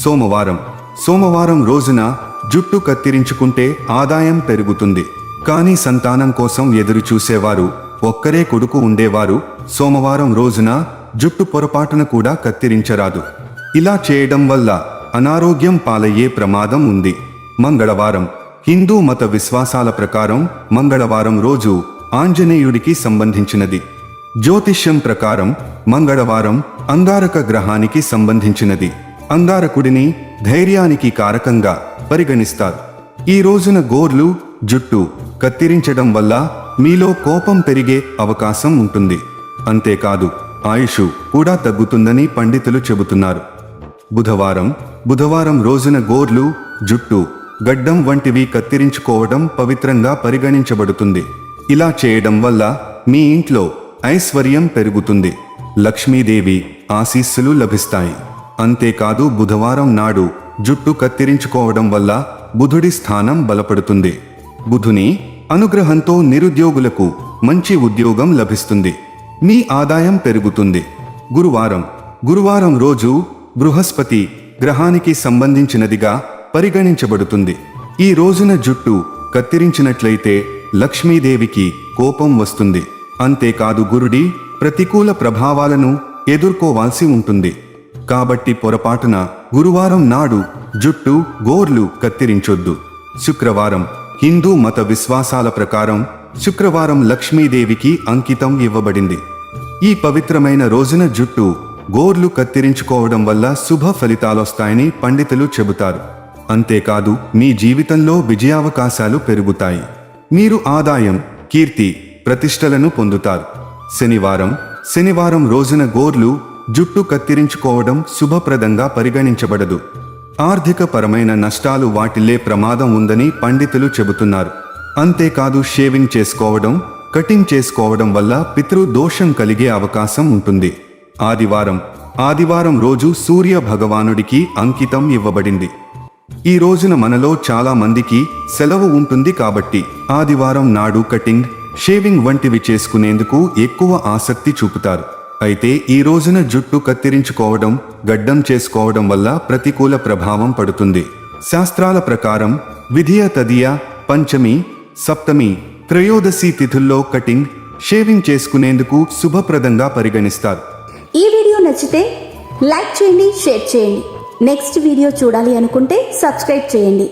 సోమవారం. సోమవారం రోజున జుట్టు కత్తిరించుకుంటే ఆదాయం పెరుగుతుంది. కానీ సంతానం కోసం ఎదురు చూసేవారు ఒక్కరే కొడుకు ఉండేవారు సోమవారం రోజున జుట్టు పొరపాటున కూడా కత్తిరించరాదు. ఇలా చేయడం వల్ల అనారోగ్యం పాలయ్యే ప్రమాదం ఉంది. మంగళవారం. హిందూ మత విశ్వాసాల ప్రకారం మంగళవారం రోజు ఆంజనేయుడికి సంబంధించినది. జ్యోతిష్యం ప్రకారం మంగళవారం అంగారక గ్రహానికి సంబంధించినది. అంగారకుడిని ధైర్యానికి కారకంగా పరిగణిస్తారు. ఈ రోజున గోర్లు జుట్టు కత్తిరించడం వల్ల మీలో కోపం పెరిగే అవకాశం ఉంటుంది. అంతేకాదు ఆయుష్ కూడా తగ్గుతుందని పండితులు చెబుతున్నారు. బుధవారం బుధవారం రోజున గోర్లు జుట్టు గడ్డం వంటివి కత్తిరించుకోవడం పవిత్రంగా పరిగణించబడుతుంది. ఇలా చేయడం వల్ల మీ ఇంట్లో ఐశ్వర్యం పెరుగుతుంది. లక్ష్మీదేవి ఆశీస్సులు లభిస్తాయి. అంతేకాదు బుధవారం నాడు జుట్టు కత్తిరించుకోవడం వల్ల బుధుడి స్థానం బలపడుతుంది. బుధుని అనుగ్రహంతో నిరుద్యోగులకు మంచి ఉద్యోగం లభిస్తుంది. మీ ఆదాయం పెరుగుతుంది. గురువారం గురువారం రోజు బృహస్పతి గ్రహానికి సంబంధించినదిగా పరిగణించబడుతుంది. ఈ రోజున జుట్టు కత్తిరించినట్లయితే లక్ష్మీదేవికి కోపం వస్తుంది. అంతేకాదు గురుడి ప్రతికూల ప్రభావాలను ఎదుర్కోవాల్సి ఉంటుంది. కాబట్టి పొరపాటున గురువారం నాడు జుట్టు గోర్లు కత్తిరించొద్దు. శుక్రవారం హిందూ మత విశ్వాసాల ప్రకారం శుక్రవారం లక్ష్మీదేవికి అంకితం ఇవ్వబడింది. ఈ పవిత్రమైన రోజున జుట్టు గోర్లు కత్తిరించుకోవడం వల్ల శుభ ఫలితాలొస్తాయని పండితులు చెబుతారు. అంతేకాదు మీ జీవితంలో విజయావకాశాలు పెరుగుతాయి. మీరు ఆదాయం కీర్తి ప్రతిష్టలను పొందుతారు. శనివారం శనివారం రోజున గోర్లు జుట్టు కత్తిరించుకోవడం శుభప్రదంగా పరిగణించబడదు. ఆర్థికపరమైన నష్టాలు వాటిల్లే ప్రమాదం ఉందని పండితులు చెబుతున్నారు. అంతేకాదు షేవింగ్ చేసుకోవడం కటింగ్ చేసుకోవడం వల్ల పితృ దోషం కలిగే అవకాశం ఉంటుంది. ఆదివారం ఆదివారం రోజు సూర్య భగవానుడికి అంకితం ఇవ్వబడింది. ఈ రోజున మనలో చాలా మందికి సెలవు ఉంటుంది కాబట్టి ఆదివారం నాడు కటింగ్ షేవింగ్ వంటివి చేసుకునేందుకు ఎక్కువ ఆసక్తి చూపుతారు. అయితే ఈ రోజున జుట్టు కత్తిరించుకోవడం గడ్డం చేసుకోవడం వల్ల ప్రతికూల ప్రభావం పడుతుంది. శాస్త్రాల ప్రకారం విధియ తదియ పంచమి సప్తమి త్రయోదశి తిథుల్లో కటింగ్ షేవింగ్ చేసుకునేందుకు శుభప్రదంగా పరిగణిస్తారు. ఈ వీడియో నచ్చితే లైక్ చేయండి షేర్ చేయండి. నెక్స్ట్ వీడియో చూడాలి అనుకుంటే సబ్స్క్రైబ్ చేయండి.